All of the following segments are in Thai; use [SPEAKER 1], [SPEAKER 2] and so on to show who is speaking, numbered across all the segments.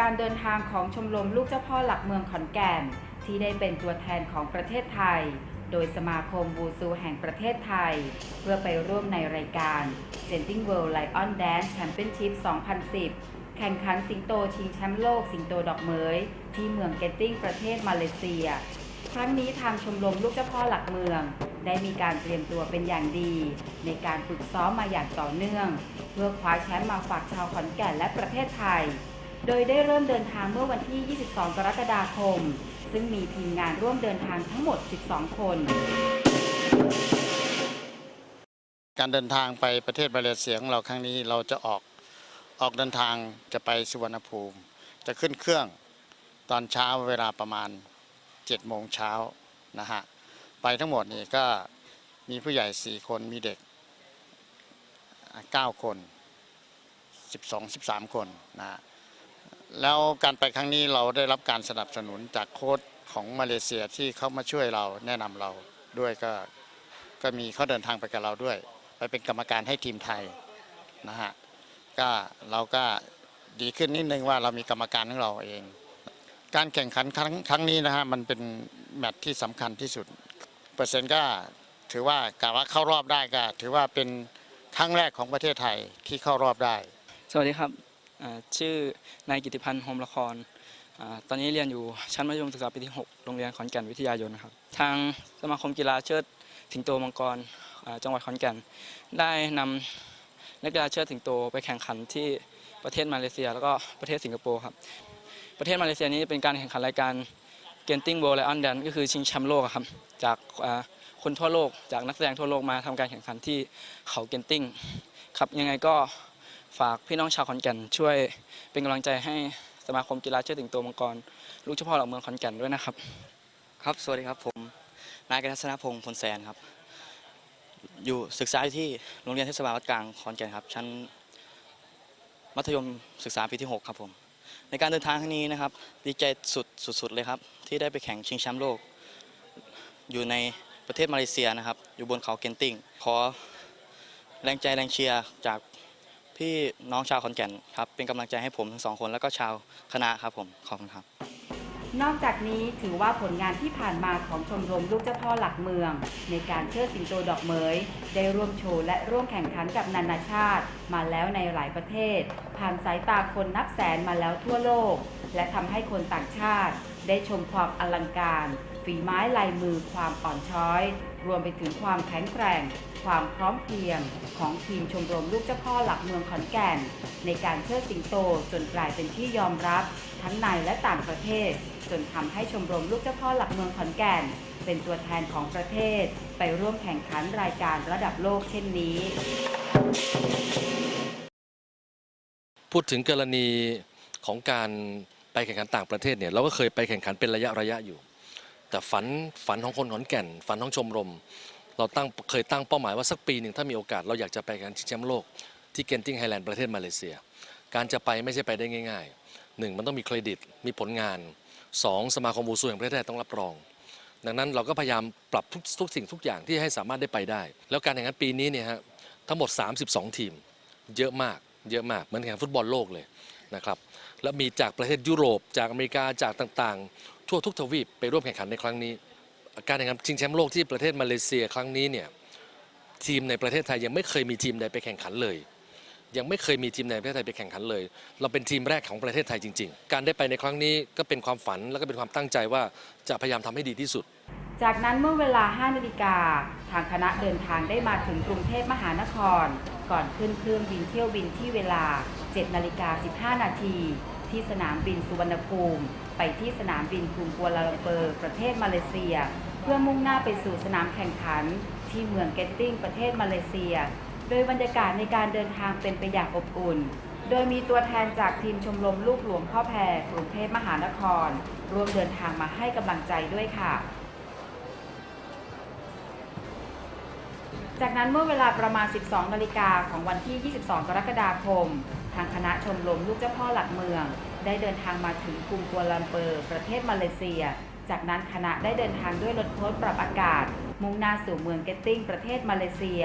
[SPEAKER 1] การเดินทางของชมรมลูกเจ้าพ่อหลักเมืองขอนแก่น ที่ได้เป็นตัวแทนของประเทศไทย โดยสมาคมบูซูแห่งประเทศไทย เพื่อไปร่วมในรายการ Genting World Lion Dance Championship 2010 แข่งขันสิงโตชิงแชมป์โลกสิงโตดอกเมยที่เมืองเกตติ้งประเทศมาเลเซีย ครั้งนี้ทางชมรมลูกเจ้าพ่อหลักเมือง ได้มีการเตรียมตัวเป็นอย่างดี ในการฝึกซ้อมมาอย่างต่อเนื่อง เพื่อคว้าแชมป์มาฝากชาวขอนแก่นและประเทศไทย โดยได้เริ่มเดินทางเมื่อวันที่ 22 กรกฎาคม ซึ่งมีทีมงานร่วมเดินทางทั้งหมด 12 คน
[SPEAKER 2] การเดินทางไปประเทศมาเลเซียของเราครั้งนี้เราจะออกออกเดินทางจะไปสุวรรณภูมิ จะขึ้นเครื่องตอนเช้าเวลาประมาณ7โมงเช้านะฮะไปทั้งหมดนี่ก็มีผู้ใหญ่ 4 คนมีเด็ก 9 คน 12 13 คนนะฮะ แล้วการไปครั้งนี้เราได้รับการสนับสนุนจากโค้ชของมาเลเซียที่เขามาช่วยเราแนะนำเราด้วยก็ก็มีเขาเดินทางไปกับเราด้วย ไปเป็นกรรมการให้ทีมไทยนะฮะก็เราก็ดีขึ้นนิดนึงว่าเรามีกรรมการของเราเอง การแข่งขันครั้งครั้งนี้นะฮะมันเป็นแมตช์ที่สำคัญที่สุด เปอร์เซ็นต์ก็ถือว่ากะว่าเข้ารอบได้ก็ถือว่าเป็นครั้งแรกของประเทศไทยที่เข้ารอบได้
[SPEAKER 3] สวัสดีครับ ชื่อนายกิติพันธ์โฮมละคร ตอนนี้เรียนอยู่ชั้นมัธยมศึกษาปีที่ 6 โรงเรียนขอนแก่นวิทยายนครับ ทางสมาคมกีฬาเชิดสิงโตมังกรจังหวัดขอนแก่น ได้นำนักกีฬาเชิดสิงโตไปแข่งขันที่ประเทศมาเลเซีย แล้วก็ประเทศสิงคโปร์ครับ ประเทศมาเลเซียนี้เป็นการแข่งขันรายการเกนติ้งโบว์ไลออนแดนก็คือชิงแชมป์โลกครับ จากคนทั่วโลก จากนักแสดงทั่วโลกมาทำการแข่งขันที่เขาเกนติ้งครับยังไงก็ ฝากพี่น้องชาวขอนแก่นช่วยเป็นกำลังใจให้สมาคมกีฬาเชิดสิงโตมังกร ลูกเฉพาะเหล่าเมืองขอนแก่นด้วยนะครับ
[SPEAKER 4] ครับสวัสดีครับผมนายกฤษณพงศ์พลแสนครับ อยู่ศึกษาอยู่ที่โรงเรียนเทศบาลวัดกลางขอนแก่นครับชั้นมัธยมศึกษาปีที่ 6 ครับผม ในการเดินทางครั้งนี้นะครับ ดีใจสุดสุดๆเลยครับ ที่ได้ไปแข่งชิงแชมป์โลก อยู่ในประเทศมาเลเซียนะครับ อยู่บนเขาเกนติงขอแรงใจแรงเชียร์จาก พี่น้องชาวขอนแก่นครับเป็นกำลังใจให้ผมทั้งสองคนแล้วก็ชาวคณะครับผมขอบคุณครับ
[SPEAKER 1] นอกจากนี้ถือว่าผลงานที่ผ่านมาของชมรมลูกเจ้าพ่อหลักเมือง ในการเชิดสิงโตดอกเหมย ได้ร่วมโชว์และร่วมแข่งขันกับนานาชาติ มาแล้วในหลายประเทศ ผ่านสายตาคนนับแสนมาแล้วทั่วโลก และทำให้คนต่างชาติ ได้ชมความอลังการ ฝีไม้ลายมือความอ่อนช้อย รวมไปถึงความแข็งแกร่ง ความพร้อมเพรียง ของทีมชมรมลูกเจ้าพ่อหลักเมืองขอนแก่น ในการเชิดสิงโตจนกลายเป็นที่ยอมรับ ทั้งในและต่างประเทศ จนทำให้ชมรมลูกเจ้าพ่อหลักเมืองขอนแก่น เป็นตัวแทนของประเทศ ไปร่วมแข่งขันรายการระดับโลกเช่นนี้
[SPEAKER 5] พูดถึงกรณีของการไปแข่งขันต่างประเทศเนี่ยเราก็เคยไปแข่งขันเป็นระยะระยะอยู่ แต่ฝันฝันของคนขอนแก่น ฝันของชมรม เราตั้งเคยตั้งเป้าหมายว่าสักปีหนึ่งถ้ามีโอกาสเราอยากจะไปแข่งชิงแชมป์โลกที่เกนติงไฮแลนด์ประเทศมาเลเซีย การจะไปไม่ใช่ไปได้ง่ายๆหนึ่งมันต้องมีเครดิตมีผลงานสองสมาคมบูซูแห่งประเทศไทยต้องรับรอง ดังนั้นเราก็พยายามปรับทุกทุกสิ่งทุกอย่างที่ให้สามารถได้ไปได้ แล้วการแข่งขันปีนี้เนี่ยฮะทั้งหมด 32 ทีม เยอะมากเยอะมากเหมือนแข่งฟุตบอลโลกเลยนะครับแล้วมีจากประเทศยุโรปจากอเมริกาจากต่างๆ ทั่วทุกทวีปไปร่วมแข่งขันในครั้งนี้ การแข่งขันชิงแชมป์โลกที่ประเทศมาเลเซียครั้งนี้เนี่ยทีมในประเทศไทยยังไม่เคยมีทีมใดไปแข่งขันเลย ยังไม่เคยมีทีมในประเทศไทยไปแข่งขันเลย เราเป็นทีมแรกของประเทศไทยจริง ๆ การได้ไปในครั้งนี้ก็เป็นความฝันแล้วก็เป็นความตั้งใจว่าจะพยายามทำให้ดีที่สุด
[SPEAKER 1] จากนั้นเมื่อเวลา 5 นาฬิกาทางคณะเดินทางได้มาถึงกรุงเทพมหานคร ก่อนขึ้นเครื่องบินเที่ยวบินที่เวลา 7 นาฬิกา 15 นาทีที่สนามบินสุวรรณภูมิ ไปที่สนามบินกรุงกัวลาลัมเปอร์ ประเทศมาเลเซีย เพื่อมุ่งหน้าไปสู่สนามแข่งขัน ที่เมืองเกตติ้งประเทศมาเลเซีย โดยบรรยากาศในการเดินทางเป็นไปอย่างอบอุ่น โดยมีตัวแทนจากทีมชมรมลูกหลวงพ่อแพรกรุงเทพมหานครร่วมเดินทางมาให้กำลังใจด้วยค่ะจากนั้นเมื่อเวลาประมาณ 12 นาฬิกาของวันที่ 22 กรกฎาคม ทางคณะชมรมลูกเจ้าพ่อหลักเมือง ได้เดินทางมาถึงกรุงกัวลาลัมเปอร์ ประเทศมาเลเซีย จากนั้นคณะได้เดินทางด้วยรถโพสต์ปรับอากาศ มุ่งหน้าสู่เมืองเกตติ้งประเทศมาเลเซีย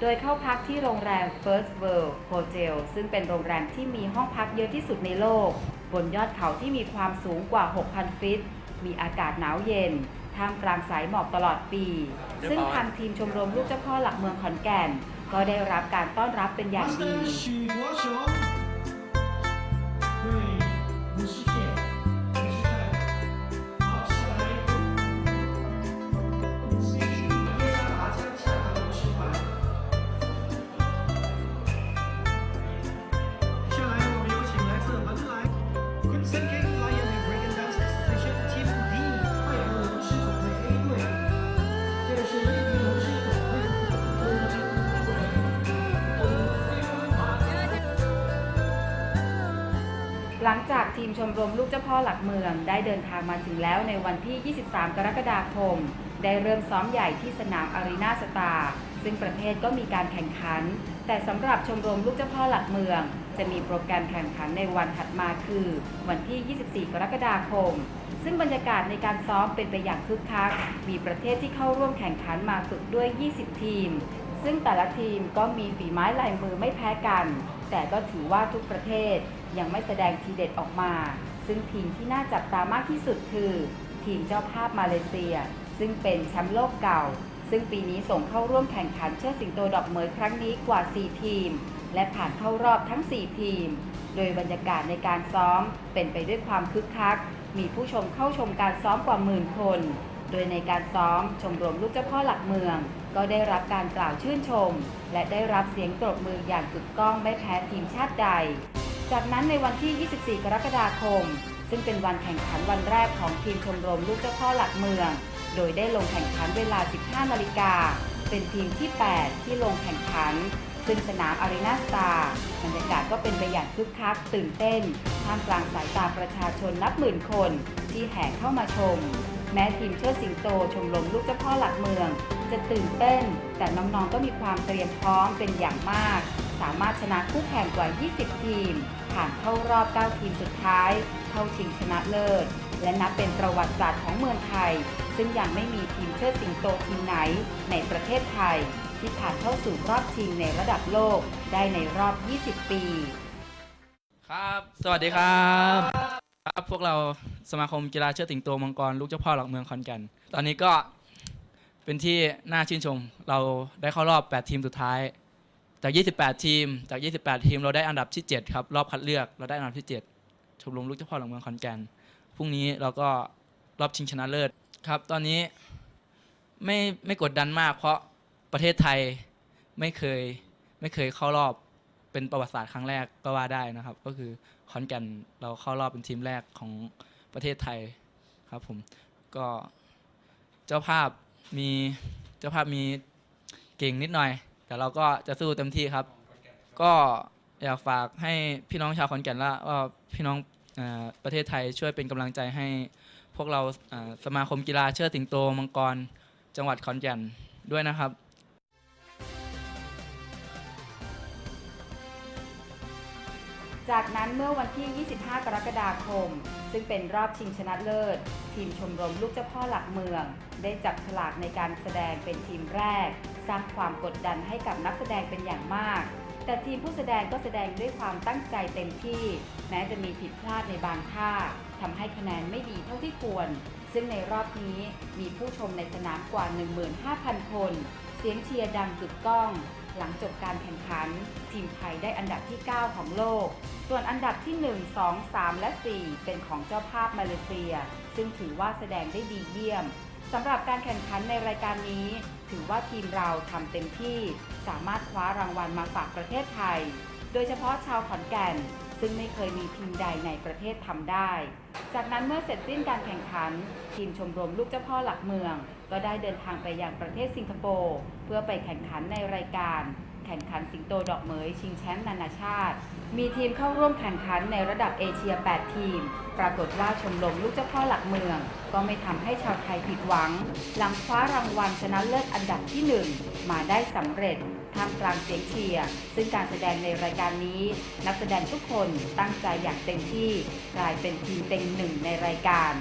[SPEAKER 1] โดยเข้าพักที่โรงแรม First World Hotel ซึ่งเป็นโรงแรมที่มีห้องพักเยอะที่สุดในโลก บนยอดเขาที่มีความสูงกว่า 6,000 ฟิต มีอากาศหนาวเย็นท่ามกลางสายหมอกตลอดปี ซึ่งทางทีมชมรมลูกเจ้าพ่อหลักเมืองขอนแก่น ก็ได้รับการต้อนรับเป็นอย่างดี หลังจากทีมชมรมลูกเจ้าพ่อหลักเมือง ได้เดินทางมาถึงแล้วในวันที่ 23 กรกฎาคม ได้เริ่มซ้อมใหญ่ที่สนามอารีนาสตาร์ซึ่งประเทศก็มีการแข่งขัน แต่สำหรับชมรมลูกเจ้าพ่อหลักเมือง จะมีโปรแกรมแข่งขันในวันถัดมาคือ วันที่ 24 กรกฎาคม ซึ่งบรรยากาศในการซ้อมเป็นไปอย่างคึกคัก มีประเทศที่เข้าร่วมแข่งขันมาฝึกด้วย 20 ทีม ซึ่งแต่ละทีมก็มีฝีไม้ลายมือไม่แพ้กัน แต่ก็ถือว่าทุกประเทศยังไม่แสดงทีเด็ดออกมา ซึ่งทีมที่น่าจับตามากที่สุดคือ ทีมเจ้าภาพมาเลเซีย ซึ่งเป็นแชมป์โลกเก่า ซึ่งปีนี้ส่งเข้าร่วมแข่งขันเชิดสิงโตดอกเหมยครั้งนี้กว่า 4 ทีม และผ่านเข้ารอบทั้ง 4 ทีม โดยบรรยากาศในการซ้อมเป็นไปด้วยความคึกคัก มีผู้ชมเข้าชมการซ้อมกว่าหมื่นคน โดยในการซ้อมชมรมลูกเจ้าพ่อหลักเมือง ก็ได้รับการกล่าวชื่นชม และได้รับเสียงตบมืออย่างกึกก้องไม่แพ้ทีมชาติใด จากนั้นในวันที่ 24 กรกฎาคม ซึ่งเป็นวันแข่งขันวันแรกของทีมชมรมลูกเจ้าพ่อหลักเมือง โดยได้ลงแข่งขันเวลา 15 นาฬิกา เป็นทีมที่ 8 ที่ลงแข่งขันซึ่งสนามอารีนาสตาร์บรรยากาศก็เป็นไปอย่างคึกคักตื่นเต้นท่ามกลางสายตาประชาชนนับหมื่นคนที่แห่เข้ามาชม แม้ทีมเชิดสิงโตชมรมลูกเจ้าพ่อหลักเมือง จะตื่นเต้น แต่น้องๆก็มีความเตรียมพร้อมเป็นอย่างมาก สามารถชนะคู่แข่งกว่า 20 ทีม ผ่านเข้ารอบ 9 ทีมสุดท้าย เข้าชิงชนะเลิศ และนับเป็นประวัติศาสตร์ของเมืองไทย ซึ่งยังไม่มีทีมเชิดสิงโตทีมไหนในประเทศไทย ที่ผ่านเข้าสู่รอบชิงในระดับโลกได้ในรอบ 20 ปี
[SPEAKER 3] ครับ สวัสดีครับ ครับพวกเราสมาคมกีฬาเชิดสิงโตมังกรลูกเจ้าพ่อหลักเมืองขอนแก่นตอนนี้ก็เป็นที่น่าชื่นชม เราได้เข้ารอบ 8 ทีมสุดท้าย จาก 28 ทีม จาก 28 ทีมเราได้อันดับที่ 7 ครับ รอบคัดเลือกเราได้อันดับที่ 7 ชมรมลูกเจ้าพ่อหลักเมืองขอนแก่นพรุ่งนี้เราก็รอบชิงชนะเลิศครับ ตอนนี้ไม่ไม่กดดันมาก เพราะประเทศไทยไม่เคยไม่เคยเข้ารอบ เป็นประวัติศาสตร์ครั้งแรกก็ว่าได้นะครับ ก็คือขอนแก่นเราเข้ารอบเป็นทีมแรกของประเทศไทยครับผมก็เจ้าภาพมีเจ้าภาพมีเก่งนิดหน่อย แต่เราก็จะสู้เต็มที่ครับ ก็อยากฝากให้พี่น้องชาวขอนแก่นและว่าพี่น้องอประเทศไทยช่วยเป็นกำลังใจให้พวกเราสมาคมกีฬาเชิดสิงโตมังกร จังหวัดขอนแก่นด้วยนะครับ
[SPEAKER 1] จากนั้นเมื่อวันที่ 25 กรกฎาคม ซึ่งเป็นรอบชิงชนะเลิศ ทีมชมรมลูกเจ้าพ่อหลักเมือง ได้จับฉลากในการแสดงเป็นทีมแรก สร้างความกดดันให้กับนักแสดงเป็นอย่างมาก แต่ทีมผู้แสดงก็แสดงด้วยความตั้งใจเต็มที่ แม้จะมีผิดพลาดในบางท่าทำให้คะแนนไม่ดีเท่าที่ควร ซึ่งในรอบนี้มีผู้ชมในสนามกว่า 15,000 คน เสียงเชียร์ดังกึกก้อง หลังจบการแข่งขัน ทีมไทยได้อันดับที่ 9 ของโลก ส่วนอันดับที่ 1 2 3 และ 4 เป็นของเจ้าภาพมาเลเซีย ซึ่งถือว่าแสดงได้ดีเยี่ยมสำหรับการแข่งขันในรายการนี้ ถือว่าทีมเราทำเต็มที่ สามารถคว้ารางวัลมาฝากประเทศไทย โดยเฉพาะชาวขอนแก่น ซึ่งไม่เคยมีทีมใดในประเทศทำได้ จากนั้นเมื่อเสร็จสิ้นการแข่งขัน ทีมชมรมลูกเจ้าพ่อหลักเมือง ก็ได้เดินทางไปยังประเทศสิงคโปร์เพื่อไปแข่งขันในรายการ แข่งขันสิงโตดอกเหมยชิงแชมป์นานาชาติ มีทีมเข้าร่วมแข่งขันในระดับเอเชีย 8 ทีม ปรากฏว่าชมรมลูกเจ้าพ่อหลักเมือง ก็ไม่ทำให้ชาวไทยผิดหวัง หลังคว้ารางวัลชนะเลิศอันดับที่ 1 มาได้สำเร็จ ท่ามกลางเสียงเชียร์ซึ่งการแสดงในรายการนี้ นักแสดงทุกคนตั้งใจอย่างเต็มที่กลายเป็นทีมเต็งหนึ่งในรายการ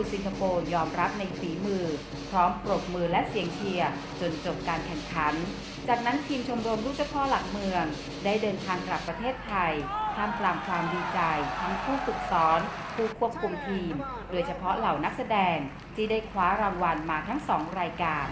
[SPEAKER 1] ื
[SPEAKER 6] อสิงคโปร์
[SPEAKER 1] ยอมรับในฝีมือ พร้อมปรบมือและเสียงเชียร์จนจบการแข่งขัน จากนั้นทีมชมรมลูกเจ้าพ่อหลักเมือง ได้เดินทางกลับประเทศไทยท่ามกลางความดีใจ ทั้งผู้ฝึกสอน ผู้ควบคุมทีม โดยเฉพาะเหล่านักแสดงที่ได้คว้ารางวัลมาทั้งสองรายการ